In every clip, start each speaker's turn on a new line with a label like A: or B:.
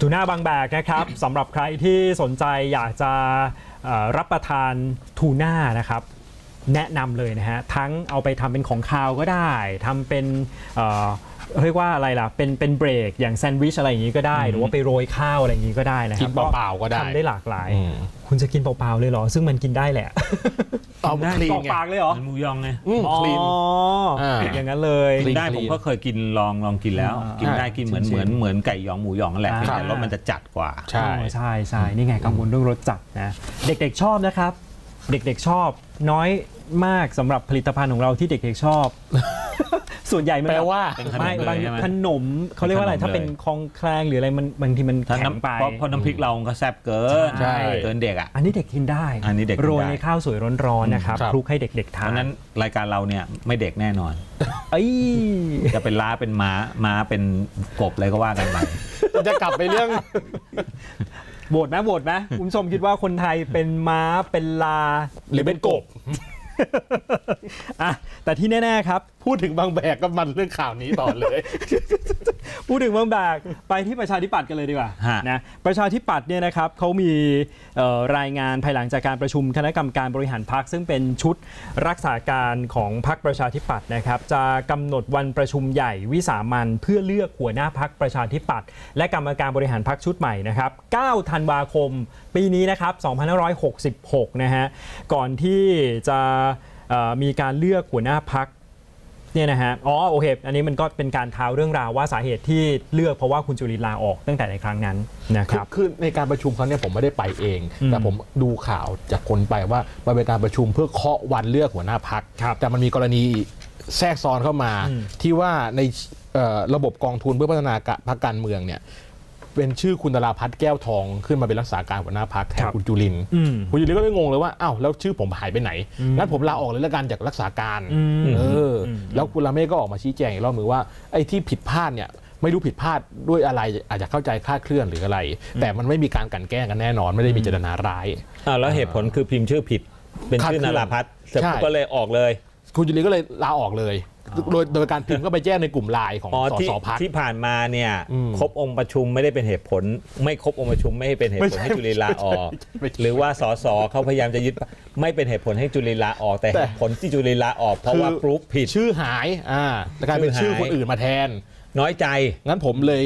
A: ทูน่าบางแบกนะครับสำหรับใครที่สนใจอยากจะรับประทานทูน่านะครับ แนะนำเลยนะฮะทั้งเอาไปทำเป็นของคาวก็ได้ทำเป็น เอ่อเรียกว่าอะไรล่ะ เป็นเป็นเบรกอย่างแซนด์วิชอะไรอย่างนี้ก็ได้ หรือว่าไปโรยข้าวอะไรอย่างนี้ก็ได้นะครั
B: กินเปล่าๆก็ได้
A: ทำได้หลากหลาย
B: อืม
A: คุณจะกินเปล่าๆเลยเหรอ ซึ่งมันกินได้แหละ
B: เอาคลีน
A: กรอก
B: ไง
A: ปากเลยเหรอ
C: มันหมูยองไง
B: อืม
A: อ๋อ
B: คลีนอ่า
A: อย่างนั้นเลย
B: คลี
C: กิ
B: น
C: นได้ผมก็เคยกินลองลองกินแล้ว
A: อ่ากิ
C: กินได้กินเหมือน
A: จริงๆ
C: เหมือนเหมือนไก่หยองหมูหยองนั่นแหละ
A: อ่า
C: เพียงแต่รสมันจะจัดกว่า
B: ใช่
A: อ๋อใช่ใช่นี่ไงกังวลเรื่องรสจัดนะเด็กๆชอบนะครับ เด็กๆชอบน้อยมากสำหรับผลิตภัณฑ์ของเราที่เด็กๆชอบ ส่วนใหญ่มัน
B: แปลว่า
C: เป็นขนม
A: ไม่
C: เลย
A: บาง
C: ใช่ไหม
A: ขนมเขาเรียกว่าอะไร
C: เป็นขนม
A: ถ้าเป็น
C: เลย
A: คลองแคลงหรืออะไรมันบางทีมัน
C: ถ้า
A: แข็ง
C: น้ำ
A: ไป
C: เพราะเพราะน้ำพริกเราก็แซ่บเกิน
B: ใช่
C: เกินเด็กอะ
A: อันนี้เด็กกินได้
C: อันนี้เด็กกินได้
A: โรยในข้าวสวยร้อนๆนะครับ
B: ครับ
A: คลุกให้เด็กๆ
C: เพ
A: ทาน
C: ราะฉะนั้นรายการเราเนี่ยไม่เด็กแน่นอน
A: เอ้ย
C: จะเป็นล้าเป็นม้าม้าเป็นกบอะไรก็ว่ากันไป
B: จะกลับไปเรื่อง
A: โหวตไหมโหวตไหมคุณผู้ชมคิดว่าคนไทยเป็นม้าเป็นลา
B: หรือเป็นกบ
A: อะแต่ที่แน่ๆครับ
B: พูดถึงบางแบกก็มันเรื่องข่าวนี้ต่อเลย
A: พูดถึงเมืองแบกไปที่ประชาธิปัตย์กันเลยดีกว่า
C: ฮะ
A: นะประชาธิปัตย์เนี่ยนะครับเขามีเอ่อรายงานภายหลังจากการประชุมคณะกรรมการบริหารพรรคซึ่งเป็นชุดรักษาการของพรรคประชาธิปัตย์นะครับจะกำหนดวันประชุมใหญ่วิสามันเพื่อเลือกหัวหน้าพรรคประชาธิปัตย์และกรรมการบริหารพรรคชุดใหม่นะครับ 9 ธันวาคม ปีนี้นะครับ 2566 นะฮะก่อนที่จะเอ่อ มีการเลือกหัวหน้าพรรคเนี่ยนะฮะ อ๋อโอเค อันนี้มันก็เป็นการท้าวเรื่องราวว่าสาเหตุที่เลือกเพราะว่าคุณจุลินลาออกตั้งแต่ในครั้งนั้นนะค
B: คือ
A: รับ
B: คือในการประชุมครั้งเนี้ยผมไม่ได้ไปเอง
A: อืม
B: แต่ผมดูข่าวจากคนไปว่ามันเป็นการประชุมเพื่อเคาะวันเลือกหัวหน้าพัก
A: ครับ
B: แต่มันมีกรณีแทรกซ้อนเข้ามา
A: อืม
B: ที่ว่าในเอ่อระบบกองทุนเพื่อพัฒนากะพรรคการเมืองเนี่ย เป็นชื่อคุณดาราพัฒน์แก้วทองขึ้นมาเป็นรักษาการหัวหน้าพักแทนคุณจุลินทร์
A: อืม
B: คุณจุลินทร์ก็เลยงงเลยว่าอ้าวแล้วชื่อผมหายไปไหน
A: อืม
B: งั้นผมลาออกเลยละกันจากรักษาการ
A: อืม
B: เอออ
A: ม
B: แล้วคุณลาเมฆก็ออกมาชี้แจงอีกรอบมือว่าไอ้ที่ผิดพลาดเนี่ยไม่รู้ผิดพลาดด้วยอะไรอาจจะเข้าใจคลาดเคลื่อนหรืออะไร แต่มันไม่มีการกลันแกล้งกันแน่นอน ไม่ได้มีเจตนาร้าย
C: อ่าแล้วเหตุผลคือพิมพ์ชื่อผิดเป็นชื่อ
B: คาดเคลื่
C: นา
B: อน
C: ราพัฒน์เสร็จ
B: ใช่
C: ปุ๊บก็เลยออกเลย
B: คุณจุลินก็เลยลาออกเลย โดยโดยการพิมพ์ก็ไปแจ้งในกลุ่มไลน์ของ
C: อ๋อ
B: ส
C: ที่
B: สพัก
C: ที่ผ่านมาเนี่ย
B: อืม
C: ครบองค์ประชุมไม่ได้เป็นเหตุผล ไม่ครบองค์ประชุมไม่ให้เป็นเหตุ
B: ไม่
C: ผล
B: ใช่
C: ให้จุลินลาออก
B: ไม่ใช่
C: หรือว่าสสเขาพยายามจะยึดไม่เป็นเหตุผลให้จุลินลาออกแต่
B: แต่
C: เหตุผลที่จุลินลาออกเพราะว่าปรูฟผิด
B: ชื่อหายอ่าแต่กลายเป็น
C: ชื่
B: ชื่
C: อ
B: อ
C: หาย
B: คนอื่นมาแทน
C: น้อยใจ
B: งั้นผมเลย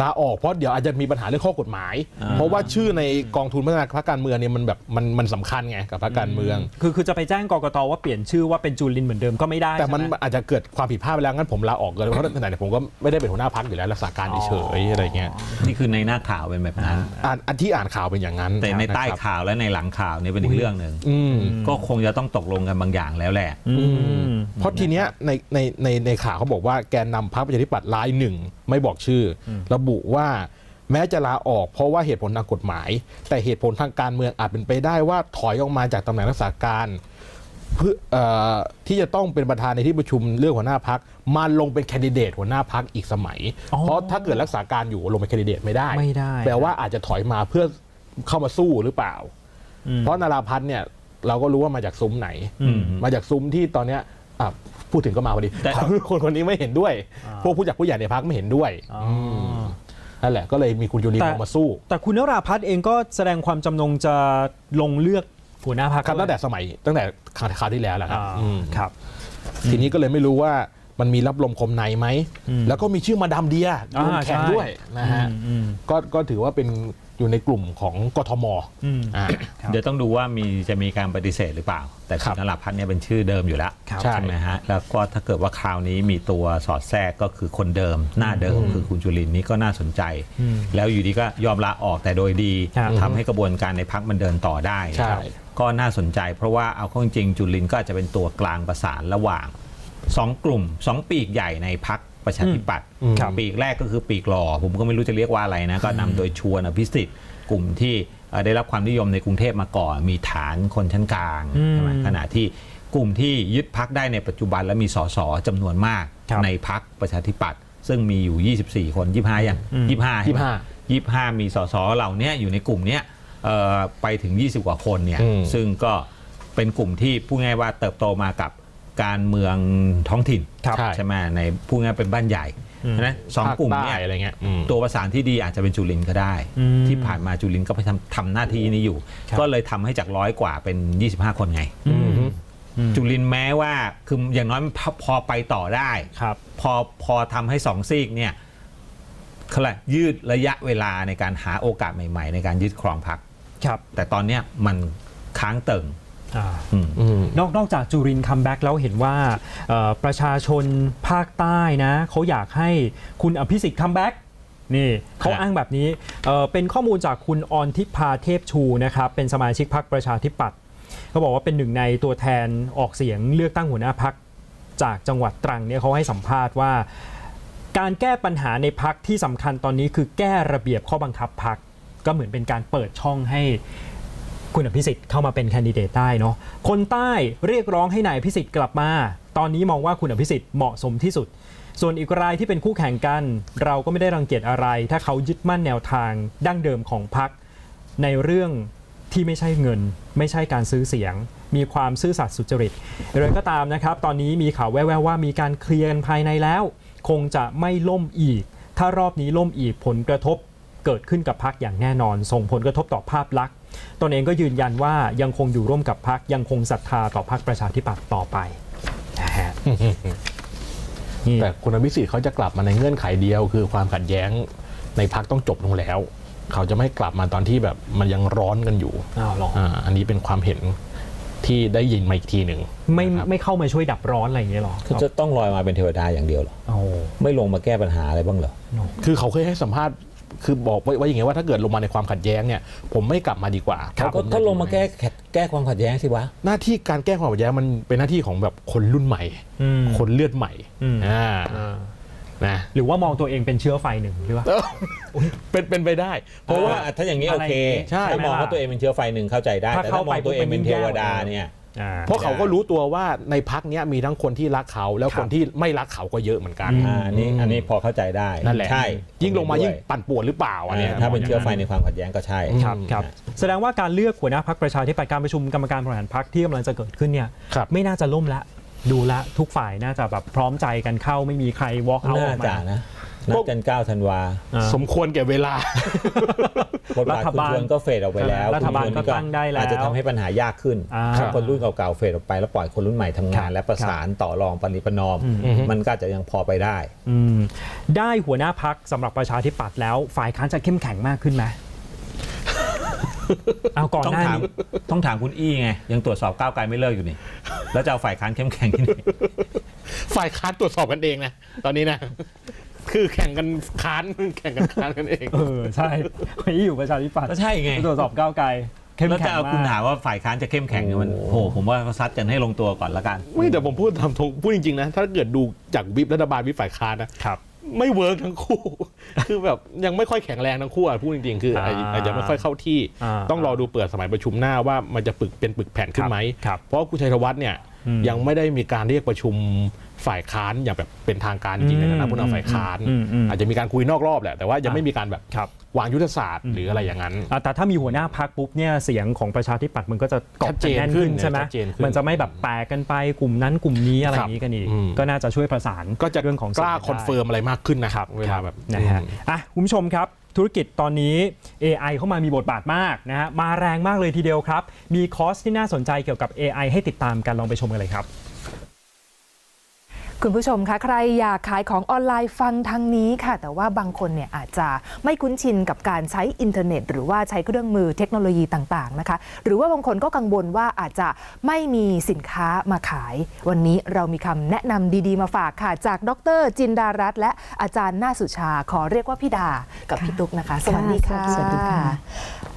B: ลาออกเพราะเดี๋ยวอาจจะมีปัญหาเรื่องข้อกฎหมาย
C: อ่า
B: เพราะว่าชื่อในกองทุนพัฒนาพรรคการเมืองเนี่ยมันแบบมันมันสำคัญไงกับพรรคการเมือง
A: คือคือจะไปแจ้งกกตว่าเปลี่ยนชื่อว่าเป็นจุลินเหมือนเดิมก็ไม่ได้
B: แต่มัน
A: ใช่ไห
B: อาจจะเกิดความผิดพลาดไปแล้วงั้นผมลาออกเลยเพราะไหนๆผมก็ไม่ได้เป็นหัวหน้าพักอยู่แล้วรักษาการเฉยๆอะไรเงี้ย
C: นี่คือในหน้าข่าวเป็นแบบนั้น
B: อ่านอันที่อ่านข่าวเป็นอย่างนั้น
C: แต่ในใต้
B: นะครับ
C: ข่าวและในหลังข่าวเนี่ยเป็นอีกเรื่องหนึ่ง
B: อืม
C: ก็คงจะต้องตกลงกันบางอย่างแล้วแหละ
A: อืม
B: เพราะทีเนี้ยในในในในข่าวเขาบอกว่าแกนนำพรรคประชาธิปัตย์รายหนึ่งไม่บอกชื่ออระบุว่าแม้จะลาออกเพราะว่าเหตุผลทางกฎหมาย แต่เหตุผลทางการเมืองอาจเป็นไปได้ว่าถอยออกมาจากตำแหน่งรักษาการเพื่อเอ่อที่จะต้องเป็นประธานในที่ประชุมเลือกหัวหน้าพักมาลงเป็นแคนดิเดตหัวหน้าพักอีกสมัย
A: อ๋อ
B: เพราะถ้าเกิดรักษาการอยู่ลงเป็นแคนดิเดตไม่ได้
A: ไม่ได้
B: แปลว่าอาจจะถอยมาเพื่อเข้ามาสู้หรือเปล่า
A: อืม
B: เพราะนาราพัฒน์เนี่ยเราก็รู้ว่ามาจากซุ้มไหน
A: อืม
B: มาจากซุ้มที่ตอนเนี้ยอะ พูดถึงก็มาพอดี
C: แต่
B: คนคนนี้ไม่เห็นด้วย
A: อ่า
B: พวกผู้จักผู้ใหญ่ในพักไม่เห็นด้วย
A: อ๋อ
B: มนั่นแหละก็เลยมีคุณจุลิน
A: แต่
B: ออกมาสู้
A: แต่คุณนราพัฒน์เองก็แสดงความจำนงจะลงเลือกหัวหน้าพรรค
B: ครับตั้งแต่
A: ด้วย
B: สมัยตั้งแต่คราวคราวที่แล้วแหละครับ
A: อ่า
B: อืม
A: ครับ
B: ทีนี้ก็เลยไม่รู้ว่ามันมีรับลมคมในไหม
A: อืม
B: แล้วก็มีชื่อมาดามเดีย
A: อ่า
B: ลงแข่ง
A: ใช่
B: ด้วยนะฮะ
A: อืมอืม
B: ก็ก็ถือว่าเป็น อยู่ในกลุ่มของกทม
A: อืม
B: อ่า
A: ครับ
C: เดี๋ยวต้องดูว่ามีจะมีการปฏิเสธหรือเปล่า แต่
B: ครั
C: คุ
B: บ
C: ณนราพัฒน์เนี่ยเป็นชื่อเดิมอยู่แล้ว
A: ครับ
B: ใช่
C: ใช่ไหมฮะแล้วก็ถ้าเกิดว่าคราวนี้มีตัวสอดแทรกก็คือคนเดิม หน้าเดิมคือคุณจุลินนี่ก็น่าสนใจ
A: อืม
C: แล้วอยู่ดีก็ยอมลาออกแต่โดยดี
A: ครับ
C: ทำให้กระบวนการในพักมันเดินต่อได้
B: ใช่
C: ก็น่าสนใจ เพราะว่าเอาเข้าจริงๆจุลินก็อาจจะเป็นตัวกลางประสานระหว่างสองกลุ่มสองปีกใหญ่ในพัก ประชาธิปัตย์
B: อืม
A: ครับ
C: ปีกแรกก็คือปีกหล่อผมก็ไม่รู้จะเรียกว่าอะไรนะ ก็นำโดยชวนอภิสิทธิ์กลุ่มที่เอ่อได้รับความนิยมในกรุงเทพมาก่อน มีฐานคนชั้นกลาง
A: อืม
C: ใช่ไหมขณะที่กลุ่มที่ยึดพักได้ในปัจจุบันและมีสสจำนวนมาก
A: ครับ
C: ในพักประชาธิปัตย์ซึ่งมีอยู่ 24 คน 25ยัง
A: อืม
C: 25ใช่ไหม
B: 25
C: 25 มีสสเหล่าเนี้ยอยู่ในกลุ่มเนี้ยเอ่อไปถึง 20 กว่าคนเนี่ย
B: อืม
C: ซึ่งก็เป็นกลุ่มที่พูดง่ายว่าเติบโตมากับ การเมืองท้องถิ่น
A: ครับ
B: ใช่
C: ใช่ไหมในพูดง่ายเป็นบ้านใหญ่นะสอง
B: ภาค
C: กลุ่ม
B: ใต้
C: เนี่ย
B: อะไรเงี้ยอืม
C: ตัวประสานที่ดีอาจจะเป็นจุลินทร์ก็ได้
A: อืม
C: ที่ผ่านมาจุลินทร์ก็ไปทำทำหน้าที่นี้อยู่
A: ครับ
C: ก็เลยทำให้จากร้อยกว่าเป็น 25 คนไง
A: อืมอืม
C: จุลินทร์แม้ว่าคืออย่างน้อยมันพอพอไปต่อได้
A: ครับ
C: พอพอทำให้สองซีกเนี่ยเขาเรียกยืดระยะเวลาในการหาโอกาสใหม่ ๆ ในการยึดครองพรรค
A: ครับ
C: แต่ตอนเนี้ยมันค้างเติ่ง
A: อ่า
C: อืม
B: อืม
A: นอกนอกจากจุรินคัมแบ็กแล้วเห็นว่าเอ่อประชาชนภาคใต้นะเขาอยากให้คุณอภิสิทธิ์คัมแบ็กนี่เขา
C: ครับ
A: อ้างแบบนี้เอ่อเป็นข้อมูลจากคุณออนทิพาเทพชูนะครับเป็นสมาชิกพรรคประชาธิปัตย์เขาบอกว่าเป็นหนึ่งในตัวแทนออกเสียงเลือกตั้งหัวหน้าพักจากจังหวัดตรังเนี่ยเขาให้สัมภาษณ์ว่า การแก้ปัญหาในพักที่สำคัญตอนนี้คือแก้ระเบียบข้อบังคับพักก็เหมือนเป็นการเปิดช่องให้ คุณอภิสิทธิ์เข้ามาเป็นแคนดิเดตได้เนาะคนใต้เรียกร้องให้นายอภิสิทธิ์กลับมา ตอนนี้มองว่าคุณอภิสิทธิ์เหมาะสมที่สุด ส่วนอีกรายที่เป็นคู่แข่งกัน เราก็ไม่ได้รังเกียจอะไร ถ้าเขายึดมั่นแนวทางดั้งเดิมของพรรคในเรื่องที่ไม่ใช่เงิน ไม่ใช่การซื้อเสียง มีความซื่อสัตย์สุจริตอะไรก็ตามนะครับ ตอนนี้มีข่าวแว่วๆว่ามีการเคลียร์กันภายในแล้ว คงจะไม่ล่มอีก ถ้ารอบนี้ล่มอีกผลกระทบเกิดขึ้นกับพรรคอย่างแน่นอน ส่งผลกระทบต่อภาพลักษณ์ ตนเองก็ยืนยันว่ายังคงอยู่ร่วมกับพรรคยังคงศรัทธาต่อพรรคประชาธิปัตย์ต่อไปนะฮะนี่
B: แต่คุณอภิสิทธิ์เขาจะกลับมาในเงื่อนไขเดียว คือความขัดแย้งในพักต้องจบลงแล้ว เขาจะไม่กลับมาตอนที่แบบมันยังร้อนกันอยู่
A: อ้าวเหรอ
B: อ่าอันนี้เป็นความเห็นที่ได้ยินมาอีกทีหนึ่ง
A: ไม่
B: นะครับ
A: ไม่เข้ามาช่วยดับร้อนอะไรอย่างเงี้ยหรอ
C: คือจะต้องลอยมาเป็นเทวดาอย่างเดียวเหรอ
A: โอ้
C: ไม่ลงมาแก้ปัญหาอะไรบ้างเหรอ
B: คือเขาเคยให้สัมภาษณ์ คือบอกไว้ว่าอย่างไงว่าถ้าเกิดลงมาในความขัดแย้งเนี่ยผมไม่กลับมาดีกว่า
C: ก็
B: เพระผ
C: ก็
B: อย
C: ลงมาแก้แก้แก้ความขัดแย้งสิวะ
B: หน้าที่การแก้ความขัดแย้งมันเป็นหน้าที่ของแบบคนรุ่นใหม่
A: อืม
B: คนเลือดใหม่
A: อืม
B: อ่า
A: อ่า
B: นะ
A: หรือว่ามองตัวเองเป็นเชื้อไฟหนึ่งหรือว่า
B: เป็นเป็นไปได้
C: เพราะว่าถ้าอย่างนี้
A: อะ
C: โอ
A: ไร
C: เค
B: ใช่
C: ถ้ามองว่าตัวเองเป็นเชื้อไฟหนึ่งเข้าใจได้
A: ถ้า
C: แต่
A: เข้า
C: ถ้ามอง
A: ไป
C: ตัวเองเป็น
A: ปุ๊บเป็น
C: เทวดา
A: แย่
C: เนี่ย
A: อ่า
B: เพราะเขาก็รู้ตัวว่าในพักเนี้ยมีทั้งคนที่รักเขาแล้ว
A: ครั
B: ค
A: บ
B: นที่ไม่รักเขาก็เยอะเหมือนกัน
A: อืม
C: อ่าอันนี้อันนี้พอเข้าใจได้
B: นั่นแหละ
C: ใช่
B: ยิ่งลงมา
C: ด้ว
B: ยิ่งปั่นป่วนหรือเปล่าอันเนี้ย
C: ถ้าเป็นเชื้อไฟในความขัดแย้งก็ใช่
A: ครับครับแสดงว่าการเลือกหัวหน้าพักประชาธิปัตย์การประชุมกรรมการบริหารพักที่กำลังจะเกิดขึ้นเนี่ย
B: ครับ
A: ไม่น่าจะล่มละดูละทุกฝ่ายน่าจะแบบพร้อมใจกันเข้าไม่มีใคร walk out อ
C: น่า
A: อก
C: จะ
A: มา
C: นะนัดกัน 9 ธันวา
A: อ่า
B: สมควรแก่เวลา
C: บทบาท
A: รัฐ
C: คุณ
A: บาล
C: ชวนก็เฟดออกไปแล้ว
A: รัฐบาล
C: คุณชวน
A: ก็ตั้งได้แล้ว
C: อาจจะทำให้ปัญหายากขึ้น
A: อ่า
C: ถ้าคนรุ่นเก่าๆเฟดออกไปแล้วปล่อยคนรุ่นใหม่ทำงาน
A: ครับ
C: และประสานต่อรองปณิประนอม
A: อืม
C: มันก็อาจจะยังพอไปได้
A: อืมได้หัวหน้าพักสำหรับประชาธิปัตย์แล้วฝ่ายค้านจะเข้มแข็งมากขึ้นไหมเอาก่อน
C: ต้อง
A: หน้า
C: ถาม
A: นี้
C: ต้องถามคุณอี้ไง ยังตรวจสอบก้าวไกลไม่เลิกอยู่นี่ แล้วจะเอาฝ่ายค้านเข้มแข็งที่ไหน
B: ฝ่ายค้านตรวจสอบกันเองนะ ตอนนี้นะ คือแข่งกันค้านแข่งกันค้านกันเอง
A: เออใช่คนที่อยู่ประชาธิปัตย์
C: ก็ใช่ไง
A: ตรวจสอบก้าวไกลเข้ม
C: แล้ว
A: แข็
C: จะ
A: ง
C: เอาคุณ
A: มาก
C: ถามว่าฝ่ายค้านจะเข้มแข็งเนี่ยมันโอ้โหผมว่าซัดกันให้ลงตัวก่อนละกัน
B: ไม่แต่ผมพูดตามตรงพูดจริงๆนะ ถ้าเกิดดูจากวิปรัฐบาลวิปฝ่ายค้านนะ
A: ครับ
B: ไม่เวิร์กทั้งคู่ คือแบบยังไม่ค่อยแข็งแรงทั้งคู่อะพูดจริงๆคืออาอาจจะไม่ค่อยเข้าที่
A: อ่า
B: ต้องรอดูเปิดสมัยประชุมหน้าว่ามันจะปึกเป็นปึกแผ่นขึ้นไหม
A: ครับ
B: เพราะคุณชัยธวัฒน์เนี่ย
A: อืม
B: ยังไม่ได้มีการเรียกประชุม ฝ่ายค้านอย่างแบบเป็นทางการจริงๆในฐานะผู้นำฝ่ายค้าน
A: อืมอืม
B: อาจจะมีการคุยนอกรอบแหละแต่ว่ายังไม่มีการแบบ
A: ครับ
B: วางยุทธศาสตร์หรืออะไรอย่างนั้น
A: อะแต่ถ้ามีหัวหน้าพักปุ๊บเนี่ยเสียงของประชาธิปัตย์มันก็จะกาะ
B: ชัดเจน
A: แน่น
B: ขึ้
A: ขึ้
B: น
A: นใช่ไหม
B: ชัดเจนขึ้น
A: มันจะไม่แบบแตกกันไปกลุ่มนั้นกลุ่มนี้อะไรอย่างนี้กันอีก
B: อืม
A: ก็น่าจะช่วยประสาน
B: ก็จะ
A: เรื่องของ
B: กล้า
A: สียง
B: คอนเฟิร์มอะไรมากขึ้นนะครับเวลาแบบ
A: นะฮะอะคุณผู้ชมครับธุรกิจตอนนี้ AI เข้ามามีบทบาทมากนะฮะมาแรงมากเลยทีเดียวครับ มีคอร์สที่น่าสนใจเกี่ยวกับ AI ให้ติดตามกันลองไปชมกันเลยครับ
D: คุณผู้ชมคะใครอยากขายของออนไลน์ฟังทางนี้ค่ะ แต่ว่าบางคนเนี่ยอาจจะไม่คุ้นชินกับการใช้อินเทอร์เน็ต หรือว่าใช้เครื่องมือเทคโนโลยีต่างๆนะคะหรือว่าบางคนก็กังวลว่าอาจจะไม่มีสินค้ามาขาย วันนี้เรามีคำแนะนำดีๆ มาฝากค่ะ จากดร จินดารัตน์และอาจารย์นาสุชาขอเรียกว่าพี่ดากับพี่ตุ๊กนะคะ สวัสดีค่ะ
E: สวัสดีค่ะ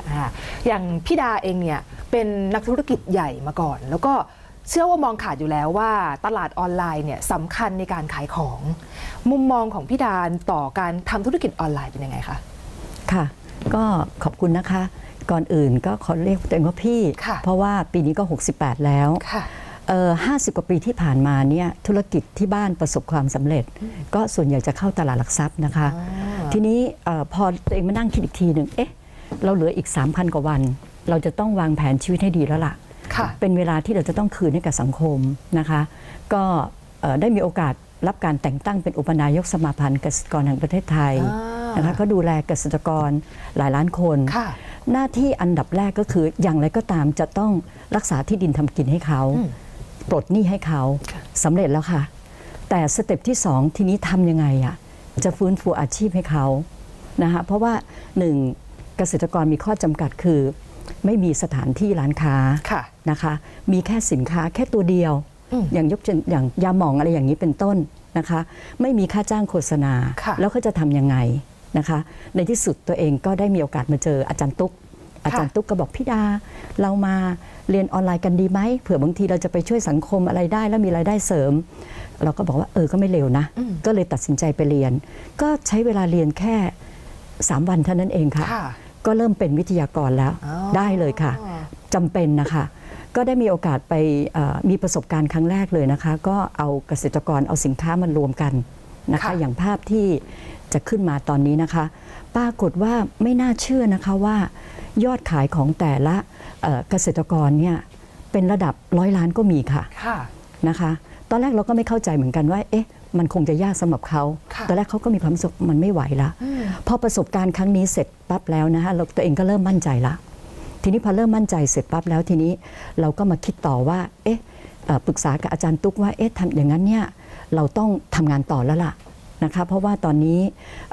D: อ่าอย่างพี่ดาเองเนี่ยเป็นนักธุรกิจใหญ่มาก่อน แล้วก็ เชื่อว่ามองขาดอยู่แล้วว่าตลาดออนไลน์เนี่ยสำคัญในการขายของ มุมมองของพี่ดาต่อการทำธุรกิจออนไลน์เป็นยังไงคะ
E: ค่ะ ก็ขอบคุณนะคะ ก่อนอื่นก็ขอเรียกตัวเองว่าพี่
D: ค่ะ
E: เพราะว่าปีนี้ก็ 68 แล้ว
D: ค่ะ
E: เอ่อ50กว่าปีที่ผ่านมาเนี่ยธุรกิจที่บ้านประสบความสำเร็จ ก็ส่วนใหญ่จะเข้าตลาดหลักทรัพย์นะคะ ทีนี้เออพอตัวเองมานั่งคิดอีกทีหนึ่งเอ๊ะเราเหลืออีก 3,000 กว่าวัน เราจะต้องวางแผนชีวิตให้ดีแล้วล่ะ
D: ค่ะ
E: เป็นเวลาที่เราจะต้องคืนให้กับสังคมนะคะ ก็เอ่อได้มีโอกาสรับการแต่งตั้งเป็นอุปนายกสมาพันธ์เกษตรกรแห่งประเทศไทย
D: อ่าน
E: นะคะก็ดูแลเกษตรกรหลายล้านคน
D: ค่ะ
E: หน้าที่อันดับแรกก็คืออย่างไรก็ตามจะต้องรักษาที่ดินทำกินให้เขา
D: อืม
E: ปลดหนี้ให้เขาสำเร็จแล้วค่ะ แต่สเต็ปที่สองทีนี้ทำยังไงอะจะฟื้นฟูอาชีพให้เขานะคะเพราะว่าหนึ่งเกษตรกรมีข้อจำกัดคือ ไม่มีสถานที่ร้านค้า
D: ค่ะ
E: นะคะ มีแค่สินค้าแค่ตัวเดียว
D: อืม
E: อย่างยกเช่นอย่างยาหมองอะไรอย่างนี้เป็นต้นนะคะ ไม่มีค่าจ้างโฆษณา
D: ค่ะ
E: แล้วเขาจะทำยังไงนะคะ ในที่สุดตัวเองก็ได้มีโอกาสมาเจออาจารย์ตุ๊กอาจารย์ตุ๊กก็บอกพี่ดา เรามาเรียนออนไลน์กันดีไหมเผื่อบางทีเราจะไปช่วยสังคมอะไรได้ แล้วมีรายได้เสริม เราก็บอกว่าเออก็ไม่เร็วนะ ก็เลยตัดสินใจไปเรียน ก็ใช้เวลาเรียนแค่ 3 วันเท่านั้นเองค่ะ
D: ค่ะ
E: ก็เริ่มเป็นวิทยากรแล้ว
D: อ๋อ
E: ได้เลยค่ะจำเป็นนะคะ ก็ได้มีโอกาสไปเอ่อมีประสบการณ์ครั้งแรกเลยนะคะ ก็เอาเกษตรกรเอาสินค้ามารวมกันนะคะ
D: ค่ะ
E: อย่างภาพที่จะขึ้นมาตอนนี้นะคะ ปรากฏว่าไม่น่าเชื่อนะคะว่ายอดขายของแต่ละเอ่อเกษตรกรเนี่ยเป็นระดับร้อยล้านก็มีค่ะ
D: ค่ะ
E: นะคะ ตอนแรกเราก็ไม่เข้าใจเหมือนกันว่า เอ๊ะ มันคงจะยากสำหรับเขา
D: ค่ะ
E: ตอนแรกเขาก็มีความรู้สึกมันไม่ไหวละพอประสบการณ์ครั้งนี้เสร็จปั๊บแล้วนะคะเราตัวเองก็เริ่มมั่นใจละทีนี้พอเริ่มมั่นใจเสร็จปั๊บแล้วทีนี้เราก็มาคิดต่อว่า เอ๊ะเอ่อปรึกษากับอาจารย์ตุ๊กว่าเอ๊ะทำอย่างนั้นเนี่ยเราต้องทำงานต่อแล้วล่ะนะคะเพราะว่าตอนนี้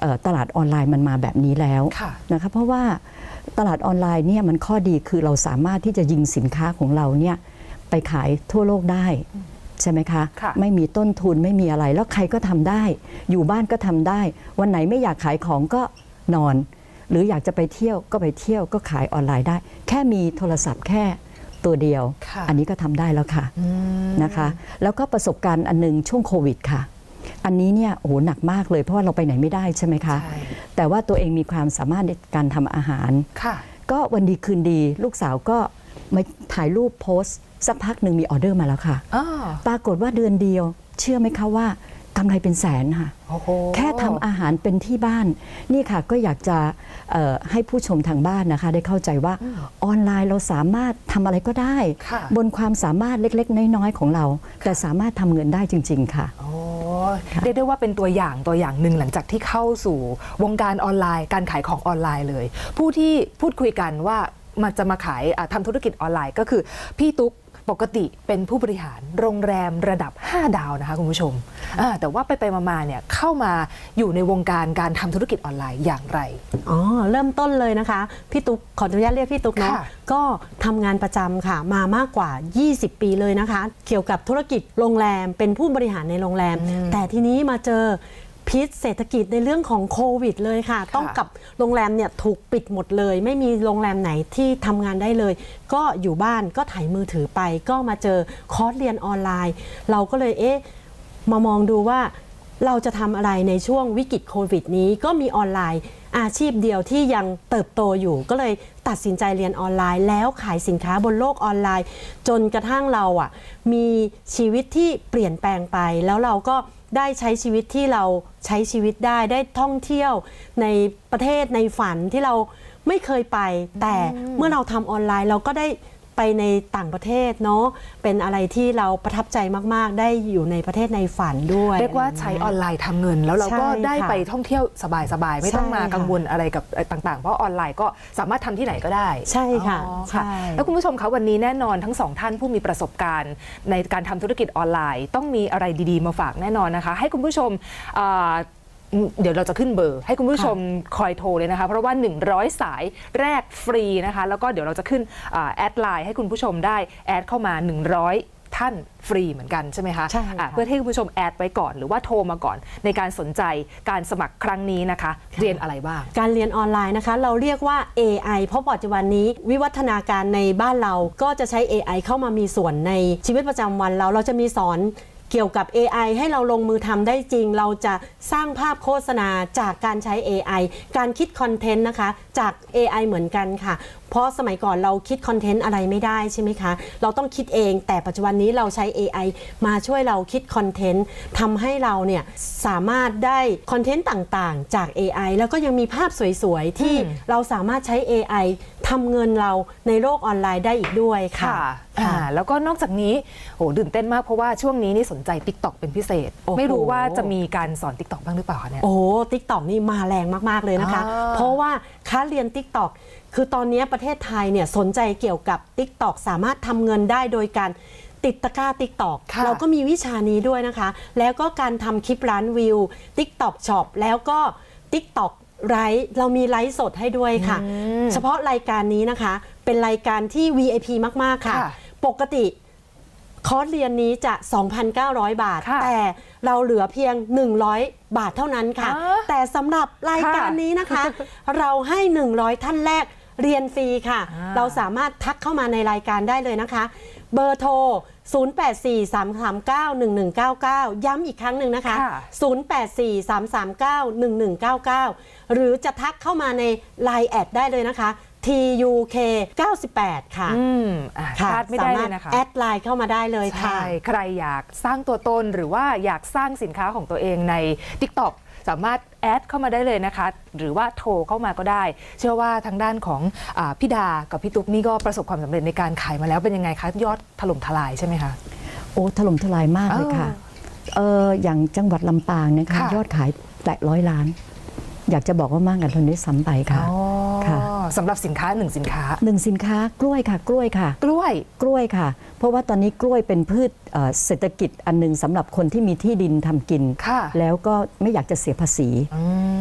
E: เอ่อตลาดออนไลน์มันมาแบบนี้แล้ว
D: ค่ะ
E: นะคะเพราะว่าตลาดออนไลน์เนี่ยมันข้อดีคือเราสามารถที่จะยิงสินค้าของเราเนี่ยไปขายทั่วโลกได้ ใช่ไหมคะ
D: ค่ะ
E: ไม่มีต้นทุนไม่มีอะไร แล้วใครก็ทำได้ อยู่บ้านก็ทำได้ วันไหนไม่อยากขายของก็นอน หรืออยากจะไปเที่ยวก็ไปเที่ยวก็ขายออนไลน์ได้ แค่มีโทรศัพท์แค่ตัวเดียว
D: ค่ะ
E: อันนี้ก็ทำได้แล้วค่ะนะคะ แล้วก็ประสบการณ์อันหนึงช่วงโควิดค่ะอันนี้เนี่ยโอ้โหหนักมากเลยเพราะว่าเราไปไหนไม่ได้ใช่ไหมคะ
D: ใช่
E: แต่ว่าตัวเองมีความสามารถในการทำอาหาร
D: ค่ะ
E: ก็วันดีคืนดี ลูกสาวก็มาถ่ายรูปโพสต์ สักพักหนึ่งมีออเดอร์มาแล้วค่ะ
D: อ่า
E: ปรากฏว่าเดือนเดียว เชื่อไหมคะว่ากำไรเป็นแสนค่ะ
D: โอ้โห
E: แค่ทำอาหารเป็นที่บ้าน นี่ค่ะก็อยากจะเอ่อให้ผู้ชมทางบ้านนะคะ ได้เข้าใจว่าออนไลน์เราสามารถทำอะไรก็ได้
D: ค่ะ
E: บนความสามารถเล็กๆ น้อยๆของเรา แต่สามารถทำเงินได้จริง ๆ ค่ะ
D: โอ้เรียกได้ว่าเป็นตัวอย่างตัวอย่างหนึ่งหลังจากที่เข้าสู่วงการออนไลน์ การขายของออนไลน์เลย ผู้ที่พูดคุยกันว่ามันจะมาขายอะทำธุรกิจออนไลน์ก็คือ พี่ตุ๊ก ปกติเป็นผู้บริหารโรงแรมระดับ 5 ดาวนะคะคุณผู้ชมอ่าแต่ว่าไปไปๆมาๆเนี่ยเข้ามาอยู่ในวงการการทำธุรกิจออนไลน์อย่างไร
F: อ๋อ เริ่มต้นเลยนะคะ พี่ตุ๊กขออนุญาตเรียกพี่ตุ๊กเนาะ
D: ค่ะ
F: ก็ทำงานประจำค่ะ มามากกว่า 20 ปีเลยนะคะ เกี่ยวกับธุรกิจโรงแรมเป็นผู้บริหารในโรงแรม แต่ทีนี้มาเจอ พิษเศรษฐกิจในเรื่องของโควิดเลยค่ะ ต้องกับโรงแรมเนี่ยถูกปิดหมดเลย ไม่มีโรงแรมไหนที่ทำงานได้เลย ก็อยู่บ้านก็ถ่ายมือถือไป ก็มาเจอคอร์สเรียนออนไลน์ เราก็เลยเอ๊ะมามองดูว่าเราจะทำอะไรในช่วงวิกฤตโควิดนี้ก็มีออนไลน์ อาชีพเดียวที่ยังเติบโตอยู่ ก็เลยตัดสินใจเรียนออนไลน์ แล้วขายสินค้าบนโลกออนไลน์ จนกระทั่งเราอะมีชีวิตที่เปลี่ยนแปลงไปแล้วเราก็ ได้ใช้ชีวิตที่เราใช้ชีวิตได้ได้ท่องเที่ยวในประเทศในฝันที่เราไม่เคยไป แต่เมื่อเราทำออนไลน์เราก็ได้ ไปในต่างประเทศเนาะเป็นอะไรที่เราประทับใจมาก ๆ ได้อยู่ในประเทศในฝันด้วย
D: เรียกว่าใช้ออนไลน์ทำเงิน แล้วเราก็
F: ใช่
D: ได้
F: ค่ะ
D: ไปท่องเที่ยวสบาย ๆ ไม่ต้อง
F: ใช่
D: มา
F: ค่ะ
D: กังวลอะไรกับต่าง ๆ เพราะออนไลน์ก็สามารถทำที่ไหนก็ได้
F: ใช่ค่ะ
D: อ๋อ
F: ใช่
D: แล้วคุณผู้ชมคะวันนี้แน่นอนทั้งสองท่านผู้มีประสบการณ์ ในการทำธุรกิจออนไลน์ ต้องมีอะไรดี ๆ มาฝากแน่นอนนะคะ ให้คุณผู้ชมอ่า เดี๋ยวเราจะขึ้นเบอร์ ให้คุณผู้ชมคอยโทรเลยนะคะ เพราะว่า 100 สายแรกฟรีนะคะ แล้วก็เดี๋ยวเราจะขึ้นอ่าแอดไลน์ให้คุณผู้ชมได้แอดเข้ามา 100ท่านฟรีเหมือนกันใช่ไหมคะ
F: ใช่ค่ะ
D: อะเพื่อให้คุณผู้ชมแอดไว้ก่อนหรือว่าโทรมาก่อน ในการสนใจการสมัครครั้งนี้นะคะ เรียนอะไรบ้าง
F: การเรียนออนไลน์นะคะ เราเรียกว่า AI เพราะปัจจุบันนี้วิวัฒนาการในบ้านเราก็จะใช้ AI เข้ามามีส่วนในชีวิตประจำวันเราเราจะมีสอน เกี่ยวกับ AI ให้เราลงมือทำได้จริง เราจะสร้างภาพโฆษณาจากการใช้ AI การคิดคอนเทนต์นะคะ จาก AI เหมือนกันค่ะ เพราะสมัยก่อนเราคิดคอนเทนต์อะไรไม่ได้ใช่ไหมคะ เราต้องคิดเองแต่ปัจจุบันนี้เราใช้ AI มาช่วยเราคิดคอนเทนต์ทำให้เราเนี่ยสามารถได้คอนเทนต์ต่างๆ จาก AI แล้วก็ยังมีภาพสวยๆ ที่เราสามารถใช้ AI ทำเงินเราในโลกออนไลน์ได้อีกด้วยค่ะ
D: ค่ะ อ่าแล้วก็นอกจากนี้โหตื่นเต้นมากเพราะว่าช่วงนี้นี่สนใจ t ิ k t o k เป็นพิเศษ
F: โอ้โห
D: ไม่รู้ว่าจะมีการสอน t ิ k t o k บ้างหรือเปล่าคะเนี่ย
F: โอ้ติ๊กตอกนี่มาแรงมาก ๆ เลยนะคะ
D: อ่า
F: เพราะว่าค้าเรียน Tik t o อกคือตอนนี้ประเทศไทยเนี่ยสนใจเกี่ยวกับ Tik t o อกสามารถทำเงินได้โดยการติดตะกร้า Tik t o อก
D: ค่ะ
F: เราก็มีวิชานี้ด้วยนะคะ แล้วก็การทำคลิปร้านวิว Tik t o อกช็อปแล้วก็ Tik t o อก ไลฟ์เรามีไลฟ์สดให้ด้วยค่ะ เฉพาะรายการนี้นะคะ เป็นรายการที่ VIP มาก ๆ ค่ะ
D: ค่ะ
F: ปกติคอร์สเรียนนี้จะ 2,900 บาท
D: ค่ะ
F: แต่เราเหลือเพียง 100 บาทเท่านั้นค่ะ
D: อ๋อ
F: แต่สำหรับรายการ
D: ค่ะ
F: นี้นะคะ เราให้ 100 ท่านแรกเรียนฟรีค่ะ
D: อ่า
F: เราสามารถทักเข้ามาในรายการได้เลยนะคะ เบอร์โทร 0843391199 ย้ำอีกครั้งหนึ่งนะคะ
D: ค่ะ
F: 0843391199 หรือจะทักเข้ามาใน Line แอดได้เลยนะคะ TUK 98 ค่ะ
D: อืมอะ
F: ค่ะ
D: พลาดไม่ได้เลยนะคะ
F: สามารถแอดไลน์เข้ามาได้เลยค่ะ
D: ใช่ ใครอยากสร้างตัวตนหรือว่าอยากสร้างสินค้าของตัวเองใน TikTok สามารถแอดเข้ามาได้เลยนะคะ หรือว่าโทรเข้ามาก็ได้ เชื่อว่าทางด้านของอาพี่ดากับพี่ตุ๊กนี่ก็ประสบความสำเร็จในการขายมาแล้วเป็นยังไงคะยอดถล่มทลายใช่ไหมคะ
E: โอ้ถล่มทลายมากเลยค่ะเอออย่างจังหวัดลำปางนะคะ
D: ค่ะ
E: ยอดขายแตะร้อยล้าน อยากจะบอกว่ามากกันคนนี้ซ้ำไปค่ะ
D: อ๋อ
E: ค่ะ
D: สำหรับสินค้าหนึ่งสินค้า
E: หนึ่งสินค้ากล้วยค่ะ กล้วยค่ะ
D: กล้วย
E: กล้วยค่ะ เพราะว่าตอนนี้กล้วยเป็นพืชเอ่อเศรษฐกิจอันหนึงสำหรับคนที่มีที่ดินทำกิน
D: ค่ะ
E: แล้วก็ไม่อยากจะเสียภาษี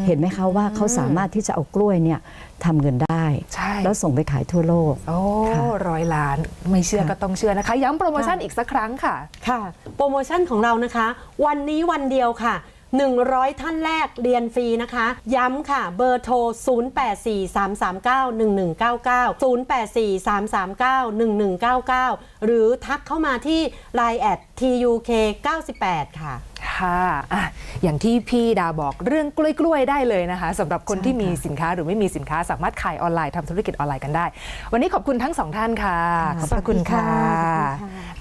E: เห็นไหมคะว่าเขาสามารถที่จะเอากล้วยเนี่ยทำเงินได้
D: ใช่
E: แล้วส่งไปขายทั่วโลก
D: โอ้
E: ค่ะ
D: ร้อยล้านไม่เชื่อ
E: ค่ะ
D: ก็ต้องเชื่อนะคะ ย้ำโปรโมชั่นอีกสักครั้งค่ะ
F: ค่ะ โปรโมชั่นของเรานะคะ วันนี้วันเดียวค่ะ 100 ท่านแรกเรียนฟรีนะคะ ย้ำค่ะเบอร์โทร 0843391199 0843391199 หรือทักเข้ามาที่ Line แอด TUK 98 ค่ะ
D: ค่ะอะอย่างที่พี่ดาบอกเรื่องกล้วยๆได้เลยนะคะสำหรับคนที่มีสินค้าหรือไม่มีสินค้าสามารถขายออนไลน์ทำธุรกิจออนไลน์กันได้ วันนี้ขอบคุณทั้งสองท่านค่ะ ขอบพระคุณค่ะ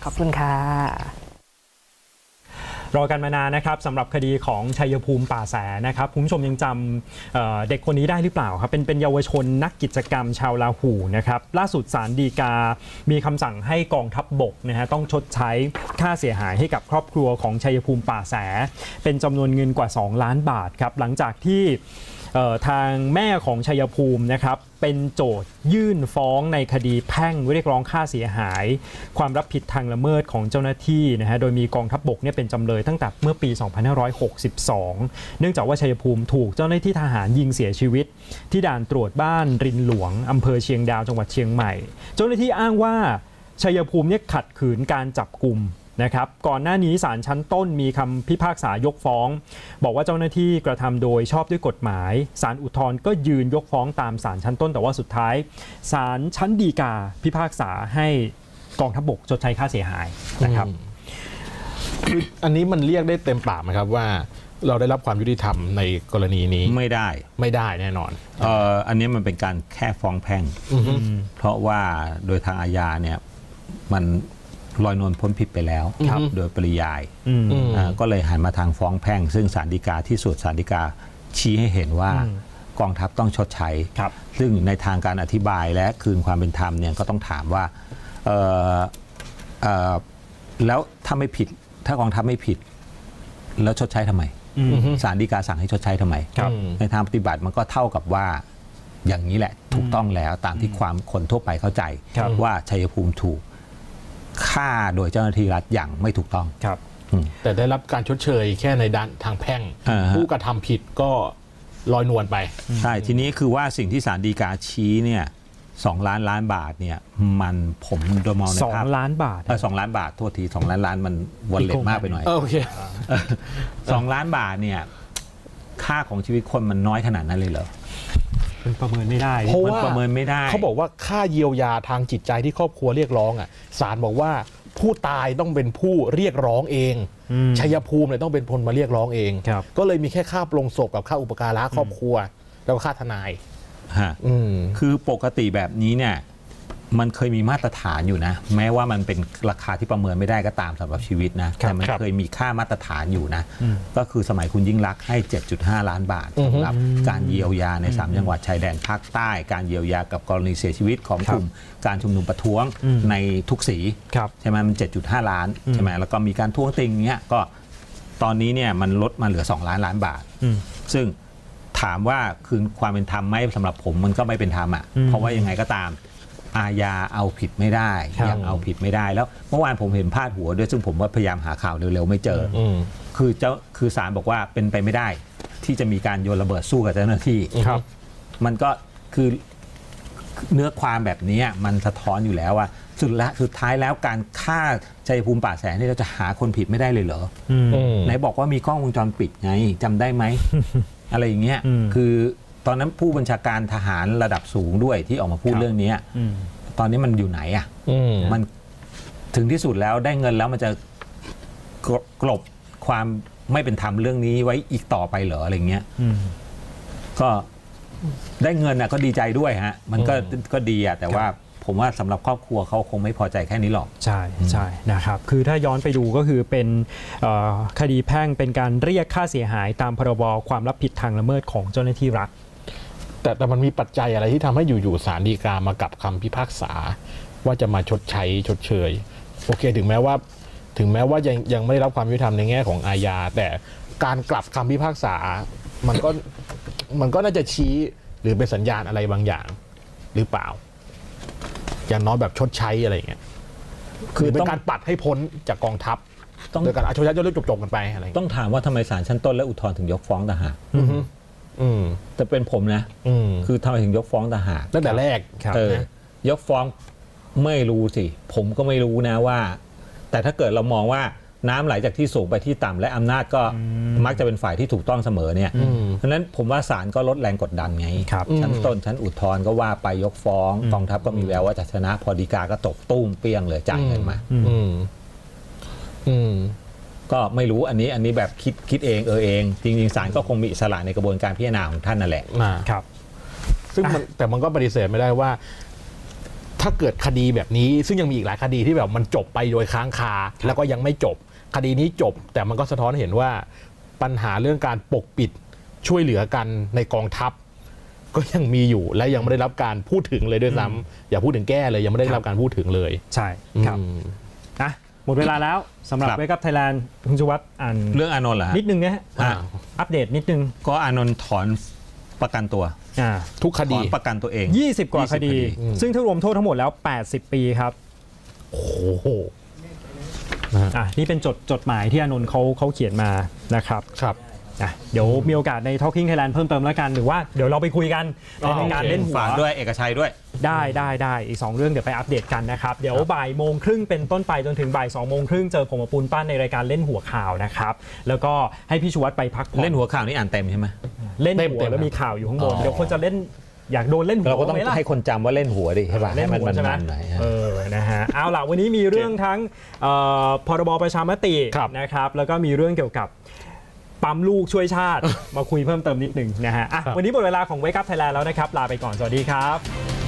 D: ขอบคุณค่ะ
A: รอกันมานานนะครับสำหรับคดีของชัยภูมิป่าแสนะครับคุณผู้ชมยังจำเอ่อเด็กคนนี้ได้หรือเปล่าครับเป็นเป็นเยาวชนนักกิจกรรมชาวลาหูนะครับล่าสุดศาลฎีกา มีคำสั่งให้กองทัพบบกนะฮะต้องชดใช้ค่าเสียหายให้กับครอบครัวของชัยภูมิป่าแส เป็นจำนวนเงินกว่า 2 ล้านบาทครับหลังจากที่ ทางแม่ของชัยภูมินะครับเป็นโจทยื่นฟ้องในคดีแพ่งเรียกร้องค่าเสียหาย ความรับผิดทางละเมิดของเจ้าหน้าที่นะฮะโดยมีกองทัพบบกเนี่ยเป็นจำเลยตั้งแต่เมื่อปี 2562 เนื่องจากว่าชัยภูมิถูกเจ้าหน้าที่ทหารยิงเสียชีวิต ที่ด่านตรวจบ้านรินหลวงอำเภอเชียงดาวจังหวัดเชียงใหม่ เจ้าหน้าที่อ้างว่าชัยภูมิเนี่ยขัดขืนการจับกลุ่ม นะครับก่อนหน้านี้ศาลชั้นต้นมีคำพิพากษายกฟ้อง บอกว่าเจ้าหน้าที่กระทำโดยชอบด้วยกฎหมายศาลอุทธรณ์ก็ยืนยกฟ้องตามศาลชั้นต้น แต่ว่าสุดท้ายศาลชั้นฎีกาพิพากษาให้กองทัพบกชดใช้ค่าเสียหายนะครับ
B: คืออันนี้มันเรียกได้เต็มปากไหมครับว่าเราได้รับความยุติธรรมในกรณีนี้
C: ไม่ได้
B: ไม่ได้แน่นอน
C: เอ่ออันนี้มันเป็นการแค่ฟ้องแพ่ง เพราะว่าโดยทางอาญาเนี่ยมัน ลอยนวลพ้นผิดไปแล้ว
B: ครับ
C: โดยปริยาย
A: อืม
B: อืม
C: อ่าก็เลยหันมาทางฟ้องแพ่ง ซึ่งศาลฎีกาที่สุดศาลฎีกาชี้ให้เห็นว่า
A: อืม
C: กองทัพต้องชดใช้
A: ครับ
C: ซึ่งในทางการอธิบายและคืนความเป็นธรรมเนี่ยก็ต้องถามว่าเอ่อเอ่อแล้วถ้าไม่ผิด ถ้ากองทัพไม่ผิด แล้วชดใช้ทำไม
A: อืม
C: ศาลฎีกาสั่งให้ชดใช้ทำไม
A: ครับ
C: ในทางปฏิบัติมันก็เท่ากับว่าอย่างนี้แหละถูกต้องแล้วตามที่ความคนทั่วไปเข้าใจ
A: ครับ
C: ว่าชัยภูมิถูก ฆ่าโดยเจ้าหน้าที่รัฐอย่างไม่ถูกต้อง
A: ครับ
B: แต่ได้รับการชดเชยแค่ในด้านทางแพ่ง
C: อ่าฮะ
B: ผู้กระทำผิดก็ลอยนวลไป
C: ใช่ทีนี้คือว่าสิ่งที่ศาลฎีกาชี้เนี่ยสองล้านล้านบาทเนี่ยมันผมโดยมองใน
A: สอง
C: ภาพ
A: ล้านบาท
C: เออสองล้านบาทโทษทีสองล้านล้านมันวันเล็
A: อีก
C: ต
A: โครง
C: มากไปหน่อย
B: โอเค
C: สองล้านบาทเนี่ยค่าของชีวิตคนมันน้อยขนาดนั้นเลยเหรอ
A: มันประเมินไม่ได้
B: เพราะ
C: มัน
B: ว่า
C: ประเมินไม่ได้
B: เขาบอกว่าค่าเยียวยาทางจิตใจที่ครอบครัวเรียกร้องอะศาลบอกว่าผู้ตายต้องเป็นผู้เรียกร้องเอง
A: อืม
B: ชัยภูมิเนี่ยต้องเป็นคนมาเรียกร้องเอง
A: ครับ
B: ก็เลยมีแค่ค่าปลงศพกับค่าอุปการะครอบครัว แล้วก็ค่าทนาย
C: ฮะ
B: อืม
C: คือปกติแบบนี้เนี่ย มันเคยมีมาตรฐานอยู่นะ แม้ว่ามันเป็นราคาที่ประเมินไม่ได้ก็ตามสำหรับชีวิตนะ แต่มัน
B: ครับ
C: เคยมีค่ามาตรฐานอยู่นะ ก็คือสมัยคุณยิ่งรักษณ์ให้ 7.5 ล้านบาทสำหรับการเยียวยาใน 3 จังหวัดชายแดนภาคใต้ การเยียวยากับกรณีเสียชีวิตของ
A: ครับ
C: กลุ่มการชุมนุมประท้วง
A: อืม
C: ในทุกสี
A: ครับ
C: ใช่ไหมมัน 7.5 ล้านใช่ไหมแล้วก็มีการท้วงติงเงี้ยก็ตอนนี้เนี่ยมันลดมาเหลือ 2 ล้านล้านบาท
A: อืม
C: ซึ่งถามว่าคืนความเป็นธรรมไหมสำหรับผมมันก็ไม่เป็นธรรมอะ
A: อืม
C: เพราะว่ายังไงก็ตาม อาญาเอาผิดไม่ได้
A: ครับ
C: ยังเอาผิดไม่ได้แล้วเมื่อวานผมเห็นพาดหัวด้วยซึ่งผมว่าพยายามหาข่าวเร็วๆ ไม่เจออ
B: อืม
C: คือเจ้าคือศาลบอกว่าเป็นไปไม่ได้ ที่จะมีการโยนระเบิดสู้กับเจ้าหน้าที่
A: ครับ
C: มันก็คือเนื้อความแบบนี้มันสะท้อนอยู่แล้วว่าสุดละสุดท้ายแล้วการฆ่าชัยภูมิป่าแสนนี่เราจะหาคนผิดไม่ได้เลยเหรอ
A: อืม
B: อืม
C: ไหนบอกว่ามีกล้องวงจรปิดไงจำได้ไหม อะไรอย่างเงี้ย
A: อืม
C: คือ ตอนนั้นผู้บัญชาการทหารระดับสูงด้วยที่ออกมาพูด
A: ครับ
C: เรื่องเนี้ย
A: อืม
C: ตอนนี้มันอยู่ไหนอะ
B: อืม
C: มันถึงที่สุดแล้วได้เงินแล้วมันจะกลกลบความไม่เป็นธรรมเรื่องนี้ไว้อีกต่อไปเหรออะไรเงี้ย
A: อืม
C: ก็ได้เงินน่ะก็ดีใจด้วยฮะ มันก็
B: อืม
C: ก็ดีอะแต่ว่าผมว่าสำหรับครอบครัวเขาคงไม่พอใจแค่นี้หรอก
A: ใช่ใช่นะครับ คือถ้าย้อนไปดูก็คือเป็นเอ่อคดีแพ่งเป็นการเรียกค่าเสียหายตามพรบความรับผิดทางละเมิดของเจ้าหน้าที่รัฐ
B: แต่แต่มันมีปัจจัยอะไรที่ทำให้อยู่ๆศาลฎีกามากับคำพิพากษา ว่าจะมาชดใช้ชดเชย โอเค ถึงแม้ว่า ถึงแม้ว่ายังยังไม่ได้รับความยุติธรรมในแง่ของอาญา แต่การกลับคำพิพากษา มันก็มันก็น่าจะชี้หรือเป็นสัญญาณอะไรบางอย่าง หรือเปล่า อย่างน้อยแบบชดใช้อะไรอย่างเงี้ย
C: คื
B: คืออเป็น
C: ต้อง
B: การปัดให้พ้นจากกองทัพ
C: ต้อง
B: โดยการเอาชดใช้จนเรื่องจบๆกันไปอะไรอย่าง
C: ต้
B: เงี้ย
C: องถามว่าทำไมศาลชั้นต้นและอุทธรณ์ถึงยกฟ้องทหาร
B: อือฮึ อืม
C: แต่เป็นผมนะ
B: อืม
C: คือทำไมถึงยกฟ้องทหาร
B: ตั้งแต่แรก
A: ครับ
C: เออยกฟ้องไม่รู้สิ ผมก็ไม่รู้นะว่า แต่ถ้าเกิดเรามองว่าน้ำไหลจากที่สูงไปที่ต่ำและอำนาจก็มักจะเป็นฝ่ายที่ถูกต้องเสมอเนี่ย
B: อืม
C: เพราะฉะนั้นผมว่าศาลก็ลดแรงกดดันไง
A: ครับ
C: ชั้น
B: อืม
C: ต้นชั้นอุทธรณ์ก็ว่าไปยกฟ้อง
A: อืม
C: กองทัพก็มีแววว่าจะชนะพอดีกาก็ตกตุ้มเปี้ยงเลยจ่ายเงินมา
A: อืม
B: อืมอืม
C: ก็ไม่รู้อันนี้อันนี้แบบคิดคิดเองเออเอง จริงๆศาลก็คงมีอิสระในกระบวนการพิจารณาของท่านนั่นแหละ
A: ครับ
B: ซึ่งมันแต่มันก็ปฏิเสธไม่ได้ว่า ถ้าเกิดคดีแบบนี้ ซึ่งยังมีอีกหลายคดีที่แบบมันจบไปโดยค้างคา แล้วก็ยังไม่จบ คดีนี้จบ แต่มันก็สะท้อนเห็นว่าปัญหาเรื่องการปกปิดช่วยเหลือกันในกองทัพ ก็ยังมีอยู่และยังไม่ได้รับการพูดถึงเลยด้วยซ้ำอย่าพูดถึงแก้เลยยังไม่ได้รับการพูดถึงเลย
A: ใช่ครับ
B: อืม
A: นะห มดเวลาแล้วสำหรับ
C: ครับ
A: เวกับไทยแลนด์คุณชวัตอ่าน
C: เรื่องอานนท์เหรอฮะ
A: นิดนึงนะฮะ
C: อ่า
A: อัปเดตนิดนึง
C: ก็อานนท์ถอนประกันตัว
A: อ่า
B: ทุกค
C: ถ
B: ดี
C: อนประกันตัวเอง
A: 20 กว่า
C: 20
A: คดี
C: คดี
A: ซึ่งถ้ารวมโทษทั้งหมดแล้ว 80 ปีครับ
B: โอ้โห
A: อะนี่เป็นจดจดหมายที่อานนท์เขาเขาเขียนมานะครับ
B: ครับ
A: อะเดี๋ยวมีโอกาสใน Talking Thailand เพิ่มเติมแล้วกัน หรือว่าเดี๋ยวเราไปคุยกันในรายการเล่นหัว
C: ฝากด้วยเอกชัยด้วย
A: ได้ได้ได้อีก 2 เรื่องเดี๋ยวไปอัปเดตกันนะครับ เดี๋ยวบ่ายโมงครึ่งเป็นต้นไปจนถึงบ่าย2โมงครึ่งเจอผมกับปูนปั้นในรายการเล่นหัวข่าวนะครับ แล้วก็ให้พี่ชูวัตรไปพักผ่อน
C: เล่นหัวข่าวนี่อ่านเต็มใช่ไหม
A: เล่น
B: เต็ม
A: หัว
B: เต็ม
A: แล้วมีข่าวอยู่ข้างบน
C: อ๋อ
A: เดี๋ยวคนจะเล่นอยากโดนเล่นหัว
C: เราก็ต้อง
A: ไหมล่ะ
C: ให้คนจำว่าเล่นหัวดิใช่ป่ะ
A: เล่น
C: ให้มัน
A: หัวใช่ไหม
C: มันๆหน่อยฮะ
A: เออ นะฮะ เอาล่ะ วันนี้มีเรื่องทั้งเอ่อพรบประชามติ
B: ครับ
A: นะครับ แล้วก็มีเรื่องเกี่ยวกับ ปั๊มลูกช่วยชาติ มาคุยเพิ่มเติมนิดหนึ่งนะฮะอะวันนี้หมดเวลาของ Wake Up Thailand แล้วนะครับ ลาไปก่อน สวัสดีครับ